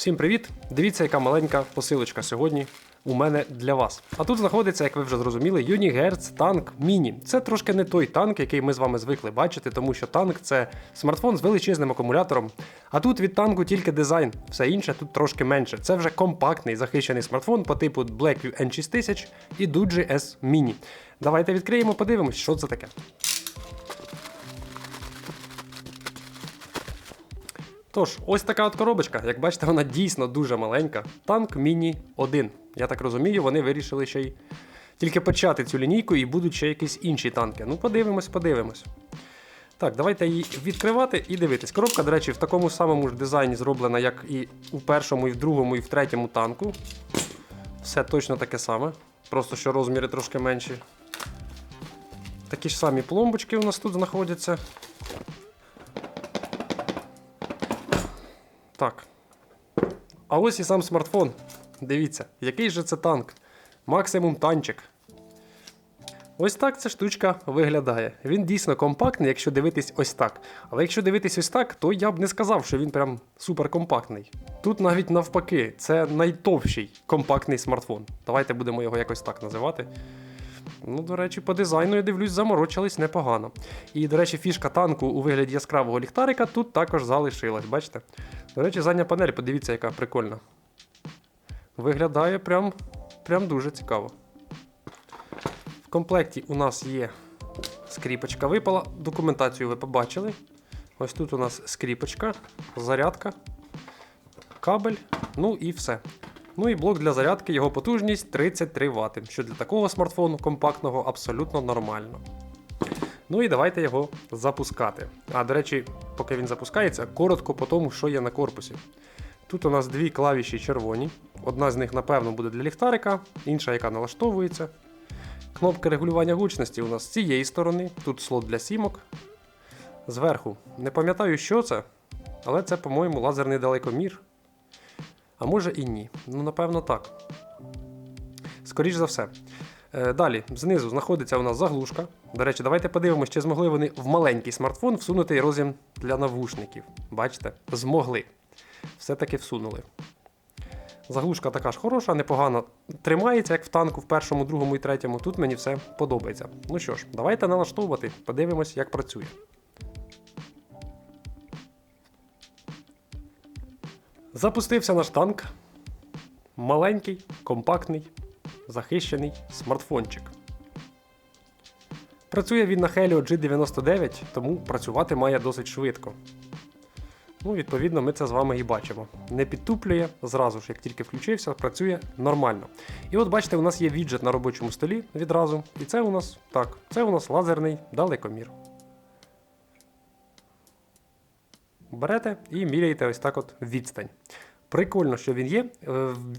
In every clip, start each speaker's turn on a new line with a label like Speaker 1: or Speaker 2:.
Speaker 1: Всім привіт! Дивіться, яка маленька посилочка сьогодні у мене для вас. А тут знаходиться, як ви вже зрозуміли, Unihertz танк Міні. Це трошки не той танк, який ми з вами звикли бачити, тому що танк це смартфон з величезним акумулятором. А тут від танку тільки дизайн, все інше тут трошки менше. Це вже компактний захищений смартфон по типу Blackview N6000 і Doogee S Mini. Давайте відкриємо, подивимось, що це таке. Тож, ось така от коробочка. Як бачите, вона дійсно дуже маленька. Танк Міні 1. Я так розумію, вони вирішили ще й тільки почати цю лінійку і будуть ще якісь інші танки. Ну, подивимось, подивимось. Так, давайте її відкривати і дивитись. Коробка, до речі, в такому самому ж дизайні зроблена, як і у першому, і в другому, і в третьому танку. Все точно таке саме. Просто що розміри трошки менші. Такі ж самі пломбочки у нас тут знаходяться. Так. А ось і сам смартфон. Дивіться, який же це танк. Максимум танчик. Ось так ця штучка виглядає. Він дійсно компактний, якщо дивитись ось так. Але якщо дивитись ось так, то я б не сказав, що він прям суперкомпактний. Тут навіть навпаки, це найтовщий компактний смартфон. Давайте будемо його якось так називати. Ну, до речі, по дизайну я дивлюсь, заморочились непогано. І, до речі, фішка танку у вигляді яскравого ліхтарика тут також залишилась, бачите? До речі, задня панель, подивіться, яка прикольна. Виглядає прям, прям дуже цікаво. В комплекті у нас є скріпочка випала. Документацію ви побачили. Ось тут у нас скріпочка, зарядка, кабель, ну і все. Ну і блок для зарядки, його потужність 33 Вт, що для такого смартфону компактного абсолютно нормально. Ну і давайте його запускати. А до речі, поки він запускається, коротко по тому, що є на корпусі. Тут у нас дві клавіші червоні. Одна з них, напевно, буде для ліхтарика, інша, яка налаштовується. Кнопка регулювання гучності у нас з цієї сторони, тут слот для сімок. Зверху. Не пам'ятаю, що це, але це, по-моєму, лазерний далекомір. А може і ні. Ну, напевно, так. Скоріш за все. Е, Далі, знизу знаходиться у нас заглушка. До речі, давайте подивимося, чи змогли вони в маленький смартфон всунути роз'єм для навушників. Бачите? Змогли. Все-таки всунули. Заглушка така ж хороша, непогано тримається, як в танку в першому, другому і третьому. Тут мені все подобається. Ну що ж, давайте налаштовувати, подивимось, як працює. Запустився наш танк. Маленький, компактний, захищений смартфончик. Працює він на Helio G99, тому працювати має досить швидко. Ну, відповідно, ми це з вами і бачимо. Не підтуплює, зразу ж, як тільки включився, працює нормально. І от бачите, у нас є віджет на робочому столі відразу. І це у нас так, це у нас лазерний далекомір. Берете і міряєте ось так от відстань. Прикольно, що він є. Е,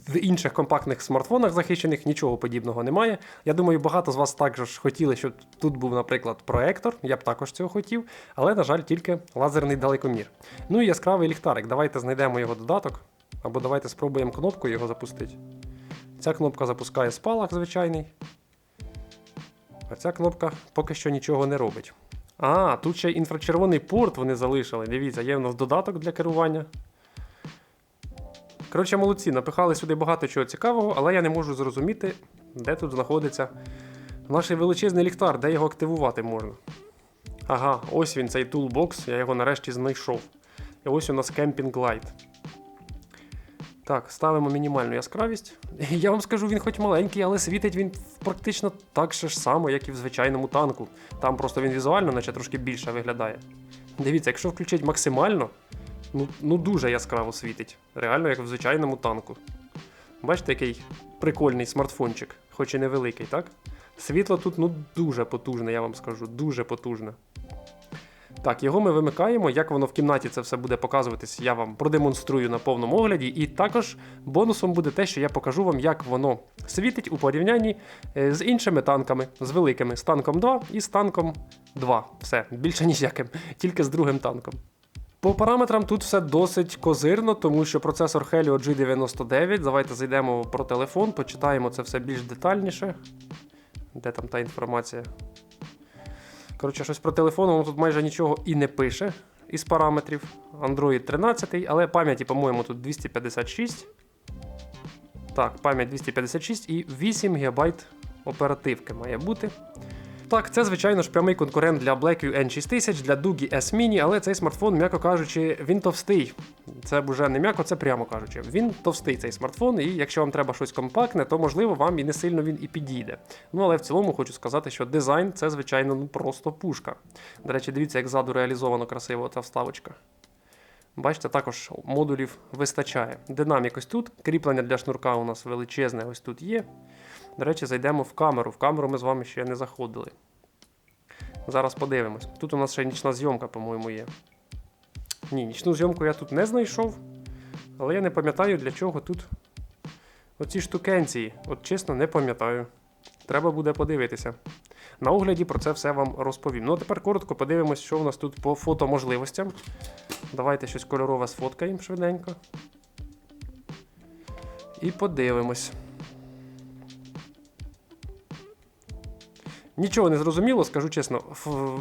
Speaker 1: В інших компактних смартфонах захищених нічого подібного немає. Я думаю, багато з вас також хотіли, щоб тут був, наприклад, проектор. Я б також цього хотів, але, на жаль, тільки лазерний далекомір. Ну і яскравий ліхтарик. Давайте знайдемо його додаток, або давайте спробуємо кнопкою його запустити. Ця кнопка запускає спалах звичайний. А ця кнопка поки що нічого не робить. А, тут ще інфрачервоний порт вони залишили. Дивіться, є в нас додаток для керування. Коротше, молодці, напихали сюди багато чого цікавого, але я не можу зрозуміти, де тут знаходиться наш величезний ліхтар, де його активувати можна. Ага, ось він, цей тулбокс, я його нарешті знайшов. І ось у нас кемпінг лайт. Так, ставимо мінімальну яскравість. Я вам скажу, він хоч маленький, але світить він практично так же ж само, як і в звичайному танку. Там просто він візуально, наче трошки більше виглядає. Дивіться, якщо включити максимально, ну, ну дуже яскраво світить. Реально, як в звичайному танку. Бачите, який прикольний смартфончик, хоч і невеликий, так? Світло тут ну дуже потужне, я вам скажу, дуже потужне. Так, його ми вимикаємо. Як воно в кімнаті це все буде показуватись, я вам продемонструю на повному огляді. І також бонусом буде те, що я покажу вам, як воно світить у порівнянні е, з іншими танками, з великими, з танком 2 і з танком 2. Все, більше ніяким, тільки з другим танком. По параметрам тут все досить козирно, тому що процесор Helio G99. Давайте зайдемо про телефон, почитаємо це все більш детальніше. Де там та інформація? Коротше, щось про телефон, воно тут майже нічого і не пише із параметрів. Android 13, але пам'яті, по-моєму, тут 256. Так, пам'ять 256 і 8 ГБ оперативки має бути. Так, це, звичайно ж, прямий конкурент для Blackview N6000, для Doogie S Mini, але цей смартфон, м'яко кажучи, він товстий. Це вже не м'яко, це прямо кажучи. Він товстий цей смартфон, і якщо вам треба щось компактне, то можливо вам і не сильно він і підійде. Ну але в цілому хочу сказати, що дизайн це, звичайно, ну просто пушка. До речі, дивіться, як ззаду реалізовано красиво ця вставочка. Бачите, також модулів вистачає. Динамік ось тут, кріплення для шнурка у нас величезне, ось тут є. До речі, зайдемо в камеру. В камеру ми з вами ще не заходили. Зараз подивимось. Тут у нас ще нічна зйомка, по-моєму, є. Ні, нічну зйомку я тут не знайшов. Але я не пам'ятаю, для чого тут оці штукенції. От чесно, не пам'ятаю. Треба буде подивитися. На огляді про це все вам розповім. Ну а тепер коротко подивимось, що у нас тут по фотоможливостям. Давайте щось кольорове сфоткаємо швиденько. І подивимось. Нічого не зрозуміло, скажу чесно.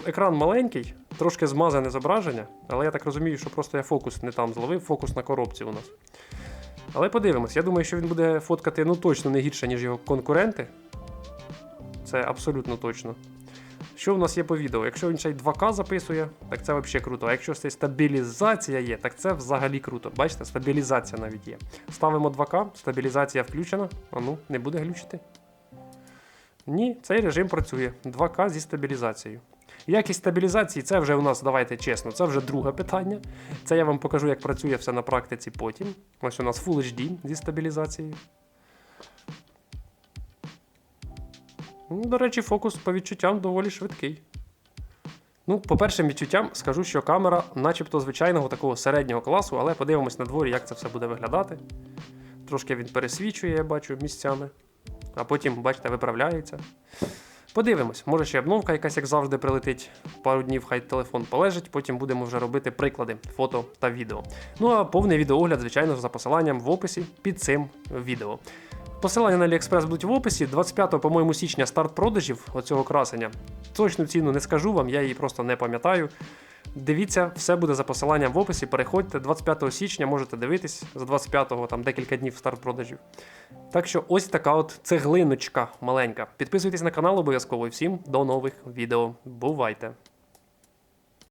Speaker 1: Екран маленький, трошки змазане зображення, але я так розумію, що просто я фокус не там зловив, фокус на коробці у нас. Але подивимось, я думаю, що він буде фоткати ну точно не гірше, ніж його конкуренти. Це абсолютно точно. Що в нас є по відео? Якщо він ще й 2К записує, так це взагалі круто. А якщо це стабілізація є, так це взагалі круто. Бачите, стабілізація навіть є. Ставимо 2К, стабілізація включена. А ну, не буде глючити. Ні, цей режим працює. 2К зі стабілізацією. Якість стабілізації це вже у нас, давайте чесно, це вже друге питання. Це я вам покажу, як працює все на практиці потім. Ось у нас Full HD зі стабілізацією. Ну, До речі, фокус по відчуттям доволі швидкий. Ну, по першим відчуттям скажу, що камера начебто звичайного такого середнього класу, але подивимось на дворі, як це все буде виглядати. Трошки він пересвічує, я бачу, місцями. А потім, бачите, виправляється. Подивимось, може ще обновка якась, як завжди, прилетить. Пару днів хай телефон полежить, потім будемо вже робити приклади фото та відео. Ну а повний відеоогляд, звичайно за посиланням в описі під цим відео. Посилання на AliExpress будуть в описі. 25, по-моєму, січня старт продажів оцього красення. Точну ціну не скажу вам, я її просто не пам'ятаю. Дивіться, все буде за посиланням в описі. Переходьте 25 січня, можете дивитись за 25-го, там декілька днів старт продажів. Так що ось така от цеглиночка маленька. Підписуйтесь на канал обов'язково і всім до нових відео. Бувайте!